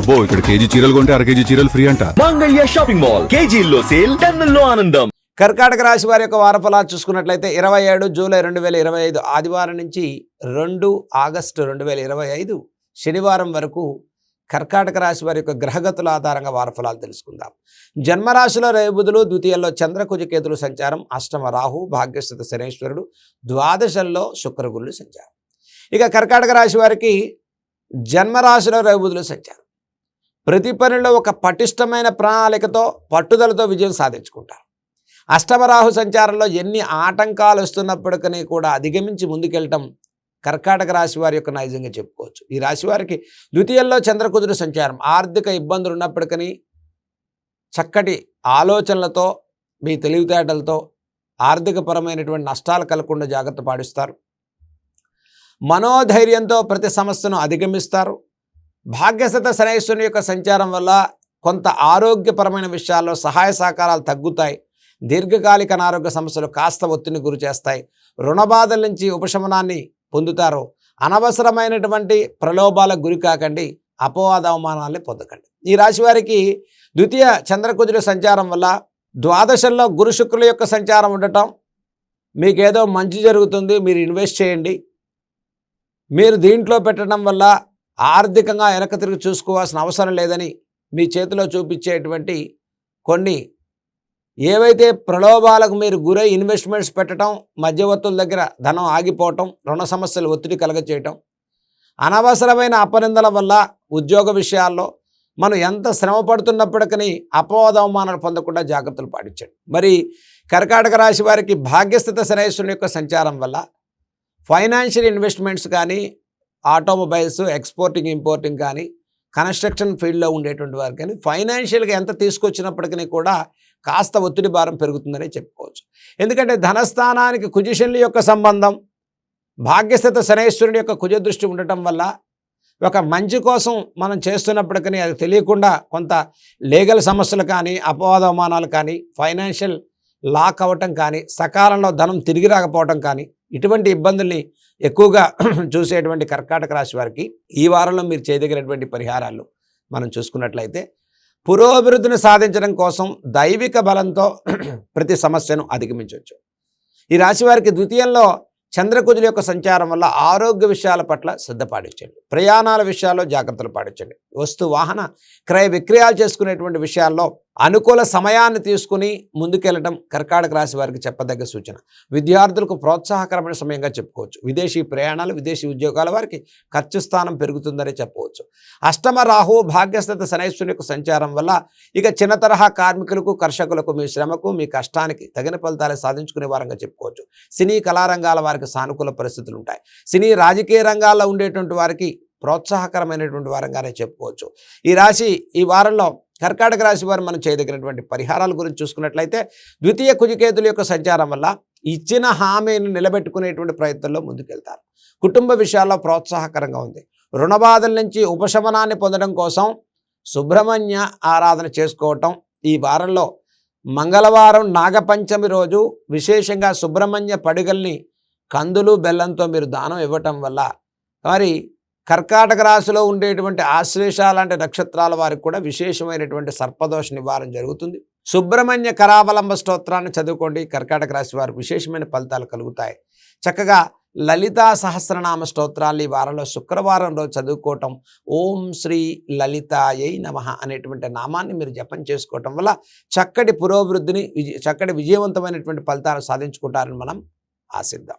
అబ్బో ఇక్కడ కేజీ చీరలు కొంటే అర కేజీ చీరలు ఫ్రీ అంట. Mangalya shopping mall. కేజీల్లో సేల్ టన్నుల్లో ఆనందం. కర్కాటక రాశి వారి యొక్క వారఫలాలు చూసుకున్నట్లయితే ఇరవై ఏడు జూలై రెండు వేల ఇరవై ఐదు ఆదివారం నుంచి రెండు ఆగస్టు రెండు వేల ఇరవై ఐదు శనివారం వరకు కర్కాటక రాశి వారి యొక్క గ్రహగతుల ఆధారంగా వారఫలాలు తెలుసుకుందాం. జన్మరాశిలో రేబుదులు ద్వితీయంలో చంద్రకుజకేతులు సంచారం అష్టమ రాహు భాగ్యస్థిత శనేశ్వరుడు ద్వాదశంలో శుక్రగురులు సంచారం. ఇక కర్కాటక రాశి వారికి జన్మరాశిలో రేబుదులు సంచారం. ప్రతి పనిలో ఒక పటిష్టమైన ప్రణాళికతో పట్టుదలతో విజయం సాధించుకుంటారు. అష్టమరాహు సంచారంలో ఎన్ని ఆటంకాలు వస్తున్నప్పటికీ కూడా అధిగమించి ముందుకెళ్ళటం కర్కాటక రాశి వారి యొక్క నైజంగా చెప్పుకోవచ్చు. ఈ రాశి వారికి ద్వితీయంలో చంద్రకుదురు సంచారం. ఆర్థిక ఇబ్బందులు ఉన్నప్పటికీ చక్కటి ఆలోచనలతో మీ తెలివితేటలతో ఆర్థికపరమైనటువంటి నష్టాలు కలగకుండా జాగ్రత్త పాటిస్తారు. మనోధైర్యంతో ప్రతి సమస్యను అధిగమిస్తారు. భాగ్యశత శ్రేయస్సుని యొక్క సంచారం వల్ల కొంత ఆరోగ్యపరమైన విషయాల్లో సహాయ సహకారాలు తగ్గుతాయి. దీర్ఘకాలిక అనారోగ్య సమస్యలు కాస్త ఒత్తిడిని గురి చేస్తాయి. రుణబాధల నుంచి ఉపశమనాన్ని పొందుతారు. అనవసరమైనటువంటి ప్రలోభాలకు గురి కాకండి. అపవాద అవమానాల్ని పొందకండి. ఈ రాశి వారికి ద్వితీయ చంద్రకుజుల సంచారం వల్ల ద్వాదశంలో గురు శుక్రుల యొక్క సంచారం ఉండటం మీకేదో మంచి జరుగుతుంది. మీరు ఇన్వెస్ట్ చేయండి. మీరు దీంట్లో పెట్టడం వల్ల ఆర్థికంగా వెనక తిరిగి చూసుకోవాల్సిన అవసరం లేదని మీ చేతిలో చూపించేటువంటి కొన్ని ఏవైతే ప్రలోభాలకు మీరు గురై ఇన్వెస్ట్మెంట్స్ పెట్టడం మధ్యవర్తుల దగ్గర ధనం ఆగిపోవటం రుణ సమస్యలు ఒత్తిడి కలగచేయటం అనవసరమైన అపనిందల వల్ల ఉద్యోగ విషయాల్లో మనం ఎంత శ్రమ పడుతున్నప్పటికీ అపవాదవమానాలు పొందకుండా జాగ్రత్తలు పాటించండి. మరి కర్కాటక రాశి వారికి భాగ్యస్థిత శనేశ్వరుని యొక్క సంచారం వల్ల ఫైనాన్షియల్ ఇన్వెస్ట్మెంట్స్ కానీ ఆటోమొబైల్స్ ఎక్స్పోర్టింగ్ ఇంపోర్టింగ్ కానీ కన్స్ట్రక్షన్ ఫీల్డ్లో ఉండేటువంటి వారు కానీ ఫైనాన్షియల్గా ఎంత తీసుకొచ్చినప్పటికీ కూడా కాస్త ఒత్తిడి భారం పెరుగుతుందని చెప్పుకోవచ్చు. ఎందుకంటే ధనస్థానానికి కుజిషన్ల యొక్క సంబంధం భాగ్యస్థిత శనేశ్వరుడి యొక్క కుజ దృష్టి ఉండటం వల్ల ఒక మంచి కోసం మనం చేస్తున్నప్పటికీ అది తెలియకుండా కొంత లీగల్ సమస్యలు కానీ అపవాదవమానాలు కానీ ఫైనాన్షియల్ లాక్ అవ్వటం కానీ సకాలంలో ధనం తిరిగి రాకపోవటం కానీ ఇటువంటి ఇబ్బందుల్ని ఎక్కువగా చూసేటువంటి కర్కాటక రాశి వారికి ఈ వారంలో మీరు చేయదగినటువంటి పరిహారాలు మనం చూసుకున్నట్లయితే పురోభివృద్ధిని సాధించడం కోసం దైవిక బలంతో ప్రతి సమస్యను అధిగమించవచ్చు. ఈ రాశి వారికి ద్వితీయంలో చంద్రకుజుల యొక్క సంచారం వల్ల ఆరోగ్య విషయాల పట్ల శ్రద్ధ పాటించండి. ప్రయాణాల విషయాల్లో జాగ్రత్తలు పాటించండి. వస్తు వాహన క్రయ విక్రయాలు చేసుకునేటువంటి విషయాల్లో అనుకూల సమయాన్ని తీసుకుని ముందుకెళ్ళడం కర్కాటక రాశి వారికి చెప్పదగ్గ సూచన. విద్యార్థులకు ప్రోత్సాహకరమైన సమయంగా చెప్పుకోవచ్చు. విదేశీ ప్రయాణాలు విదేశీ ఉద్యోగాల వారికి ఖర్చు స్థానం పెరుగుతుందని చెప్పవచ్చు. అష్టమ రాహు భాగ్యస్థత శనైశ్వరుని యొక్క సంచారం వల్ల ఇక చిన్న తరహా కార్మికులకు కర్షకులకు మీ శ్రమకు మీ కష్టానికి తగిన ఫలితాలు సాధించుకునే వారంగా చెప్పుకోవచ్చు. సినీ కళారంగాల వారికి సానుకూల పరిస్థితులు ఉంటాయి. సినీ రాజకీయ రంగాల్లో ఉండేటువంటి వారికి ప్రోత్సాహకరమైనటువంటి వారంగానే చెప్పుకోవచ్చు. ఈ రాశి ఈ వారంలో కర్కాటక రాశి వారు మనం చేయదగినటువంటి పరిహారాల గురించి చూసుకున్నట్లయితే ద్వితీయ కుజికేతుల యొక్క సంచారం వల్ల ఇచ్చిన హామీని నిలబెట్టుకునేటువంటి ప్రయత్నంలో ముందుకెళ్తారు. కుటుంబ విషయాల్లో ప్రోత్సాహకరంగా ఉంది. రుణ బాధల నుంచి ఉపశమనాన్ని పొందడం కోసం సుబ్రహ్మణ్య ఆరాధన చేసుకోవటం ఈ వారంలో మంగళవారం నాగపంచమి రోజు విశేషంగా సుబ్రహ్మణ్య పడిగల్ని కందులు బెల్లంతో మీరు దానం ఇవ్వటం వల్ల మరి కర్కాటక రాశిలో ఉండేటువంటి ఆశ్లేష లాంటి నక్షత్రాల వారికి కూడా విశేషమైనటువంటి సర్పదోష నివారణ జరుగుతుంది. సుబ్రహ్మణ్య కరావలంబ స్తోత్రాన్ని చదువుకోండి. కర్కాటక రాశి వారికి విశేషమైన ఫలితాలు కలుగుతాయి. చక్కగా లలితా సహస్రనామ స్తోత్రాలు ఈ వారంలో శుక్రవారం రోజు చదువుకోవటం ఓం శ్రీ లలితాయై నమ అనేటువంటి నామాన్ని మీరు జపం చేసుకోవటం వల్ల చక్కటి పురోభివృద్ధిని చక్కటి విజయవంతమైనటువంటి ఫలితాలు సాధించుకుంటారని మనం ఆశిద్దాం.